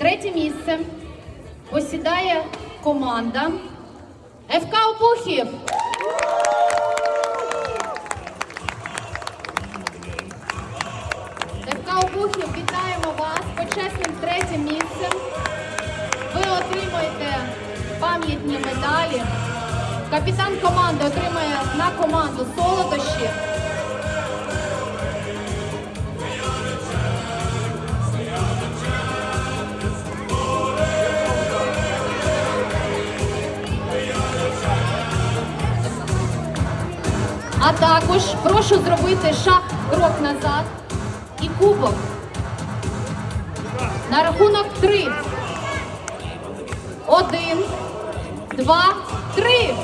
Третє місце посідає команда ФК Обухів. ФК Обухів, вітаємо вас почесним третім місцем. Ви отримаєте пам'ятні медалі. Капітан команди отримає на команду солодощі. А також прошу зробити шаг крок назад і кубок. На рахунок три. Один, два, три.